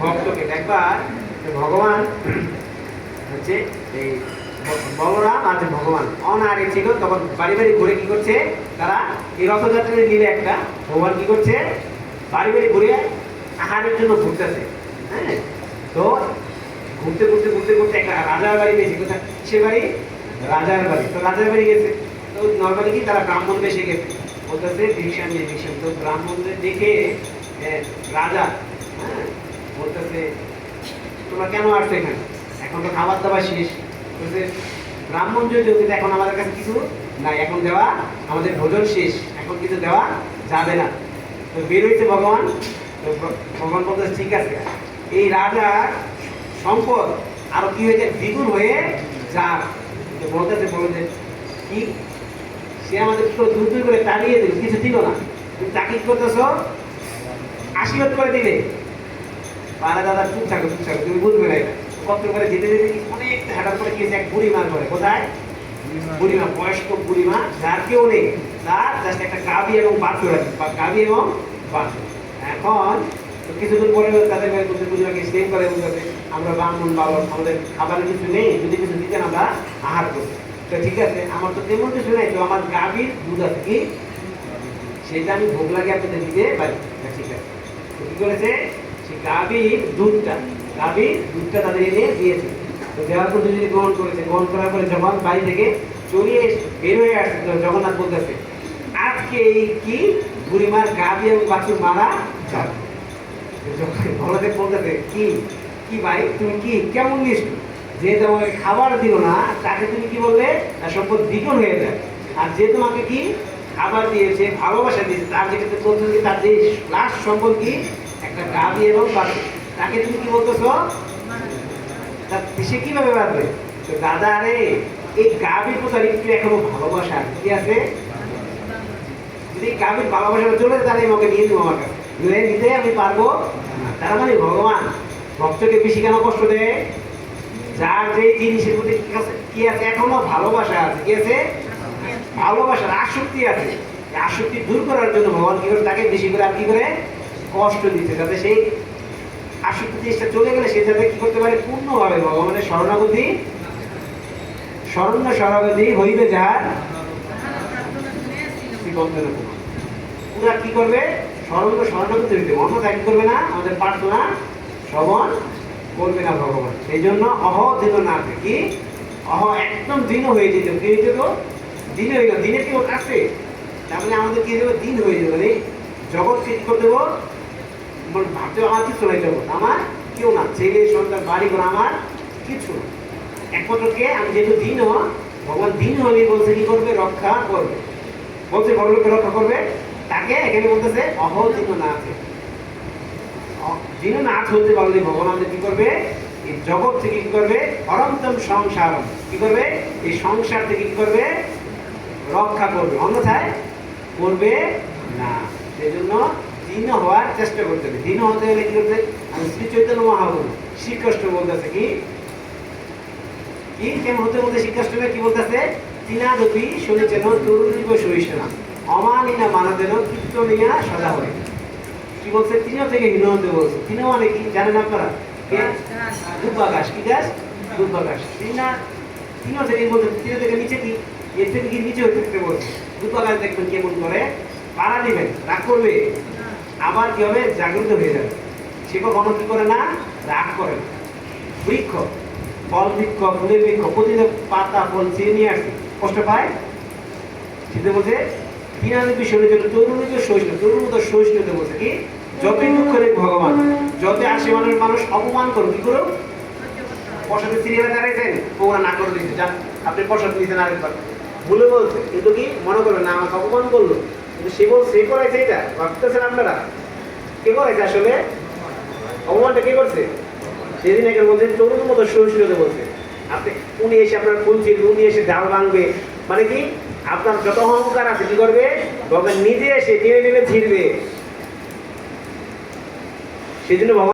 ভক্তকে একবার ভগবান হচ্ছে এই বলরাম আর ভগবান অনারে ছিল, তখন বাড়ি বাড়ি ঘুরে কি করছে? তারা এই রথযাত্রা নিলে একটা ভগবান কি করছে? বাড়ি বাড়ি ঘুরে আহারের জন্য ঘুরতেছে হ্যাঁ? তো ঘুরতে ঘুরতে ঘুরতে ঘুরতে একটা রাজার বাড়ি গেছে। কোথায়? সে বাড়ি রাজার বাড়ি। তো রাজার বাড়ি গেছে। তো নর্মালি কি তারা ব্রাহ্মণ বেশে গেছে। বলতেছে ভিকসান যে ভিকসান তো ব্রাহ্মণদের দেখে রাজা হ্যাঁ বলতেছে, তোমরা কেন আসছো এখানে? এখন তো খাবার দাবার শেষ। বলছে ব্রাহ্মণ যদি এখন আমাদের কাছে কিছু নাই, এখন দেওয়া আমাদের ভোজন শেষ, এখন কিছু দেওয়া যাবে না। তো বের হয়েছে ভগবান। ভগবান বলতেছে, ঠিক আছে। এই রাজার সম্পদ আরও কি হয়েছে? দ্বিগুণ হয়ে তো বলতেছে বলতে কি? সে আমাদের তো দূর দূর করে তাড়িয়ে দিল, কিছু দিল না। তুমি কি করতেছ, আশীর্বাদ করে দিলে। পাড়া দাদা চুপ থাকো চুপ থাকো তুমি বুঝবে না কত করে যেতে যেতে অনেকটা হাঁটার পরে কি এক বুড়ি মার করে কোথায়? বুড়িমা বয়স্ক বুড়িমা যার কেউ নেই। তার জাস্ট একটা গাবি এবং বাছুর আছে। বা গাবি এবং বাছুর। এখন কিছুদিন পরে তাদের বলছে বুড়িমাকে স্নেহ করে বলতেছে আমরা ব্রাহ্মণ বাবা আমাদের খাবারের কিছু নেই যদি কিছু দিতেন আমরা আহার করি তো ঠিক আছে আমার তো তেমন কিছু নেই তো আমার গাভীর দুধ আছে কি? সেটা আমি ভোগ লাগে আপনাদের দিতে পারি। ঠিক আছে। কি করেছে? দুধটা দুধটা তাদের এনে দিয়েছে। তো দেওয়ার পর গ্রহণ করেছে। গ্রহণ করার পরে বাড়ি থেকে এসে- বের হয়ে আসছে জগন্নাথ বলতেছে, আজকে এই কি বুড়িমার এবং বাছুর মারা যাবে? বলতেছে, কি কি ভাই, তুমি কি, কেমন নিষ্ঠুর যে তোমাকে খাবার দিল না, তাকে তুমি কি বলবে সম্পদ দ্বিগুণ হয়ে যায়। আর যে তোমাকে কি খাবার দিয়েছে, ভালোবাসা দিয়েছে, তার যে ক্ষেত্রে তার যে লাস্ট সম্পদ কি একটা গাভী এবং তাকে তুমি কি সে কীভাবে বাঁধবে? দাদা এই একটু এখনও ভালোবাসা কি আছে? যদি গাভীর ভালোবাসা চলে তাহলে আমাকে নিয়ে নিতে আমি পারব তার মানে ভগবান, ভক্তকে বেশি কেন কষ্ট দেয়? যার যে জিনিসের প্রতি কি আছে- কি আছে? এখনও ভালোবাসা আছে। কি আছে? ভালোবাসার আসক্তি আছে। আসক্তি দূর করার জন্য ভগবান কি করে তাকে বেশি করে আর কি করে কষ্ট দিচ্ছে যাতে সেই আসক্তি জিনিসটা চলে গেলে সে যাতে কি করতে পারে? পূর্ণভাবে ভগবানের শরণাগতি শরণ্য শরণাগতি হইবে শ্রীবন্ধন পুরা কি করবে? স্মরণ স্মরণাগত হইতে অন্যথা কি করবে না, আমাদের প্রার্থনা শ্রবণ করবে না ভগবান। সেই জন্য অহ দিন না কি অহ একদম দিন হয়ে যেত। কি হয়ে যেত? দিন হয়ে গেল। দিনে কি আছে। তার মানে আমাদের কি যাবে? দিন হয়ে যাবে। মানে জগৎ ঠিক করে দেবো ভাবতে আমার কিছু নাই জগৎ আমার কেউ না, ছেলে, সন্তান, বাড়ি ঘর আমার কিছু না। একমাত্র কে? আমি যেহেতু দিন ভগবান দিন হলে বলছে, কি করবে? রক্ষা করবে। বলছে বড়লোকে রক্ষা করবে? তাকে এখানে বলতেছে অহদিন নাথ দিন নাথ হতে পারলে ভগবান আমাদের কি করবে? এই জগৎ থেকে কি করবে? অনন্তম সংসার কি করবে? এই সংসার থেকে কি করবে? রক্ষা করবে। অন্যথায় করবে না। সেই দিন হওয়ার চেষ্টা করতে হবে। দিন হতে হলে কি করতে আমি শ্রী চৈতন্য মহাপ্রভু শ্রীকৃষ্ণ বলতেছে কি? কি? হতে বলতে শ্রীকৃষ্ণকে কি? বলতেছে? তিনাদপি শুনেছেন তরুণীব সহিষ্ণা অমানিনা মানাদেন কীর্তনিয়া সদা হয়ে কি বলছে? তিনিও থেকে হীন হতে বলছে। তিনিও মানে কি? জানেন আপনারা? দুর্বাকাশ কি গাছ দুর্বাকাশ তিনা তিনিও থেকে বলছে। তিনিও থেকে নিচে কি? এর থেকে কি নিচে হতে বলছে? দুর্বাকাশ দেখবেন কেমন করে? পাড়া দিবেন রাগ করবে। আবার কি হবে জাগ্রত হয়ে যাবে? সে কখনো কি করে না? রাগ করে। বৃক্ষ, ফল বৃক্ষ, ফুলের বৃক্ষ প্রতিদিন পাতা, ফল ছিঁড়ে নিয়ে আসছে কষ্ট পায়? সেটা বলছে বিনানি বিষয় যেটা তরুণীকে সহিষ্ণু তরুণ মতো সহিষ্ণুতে বলছে কি? যতই দুঃখ দেখ ভগবান, যতই আসে মানুষ মানুষ অপমান করো, কি করো? প্রসাদে সিরিয়ালে দাঁড়াইছেন ওরা না। করে দিচ্ছে যান আপনি প্রসাদ দিয়েছেন আরেকবার। ভুলে বলছে, কিন্তু কি? মনে করবেন না, আমাকে অপমান করল। কিন্তু সে বল সে করাইছে এটা। ভাবতেছেন আপনারা? কে করাইছে আসলে? অপমানটা কে করছে? সেদিন একে বলছেন তরুণ মতো সহিষ্ণুতে বলছে। আপনি উনি এসে আপনার ফুল ছিঁড়বে উনি এসে ডাল ভাঙবে। মানে কি? আপনার যত অহংকার আছে, কি করবে? ভগবান নিজে এসে টেনে টেনে ছিঁড়বে সেই জন্য ভগবান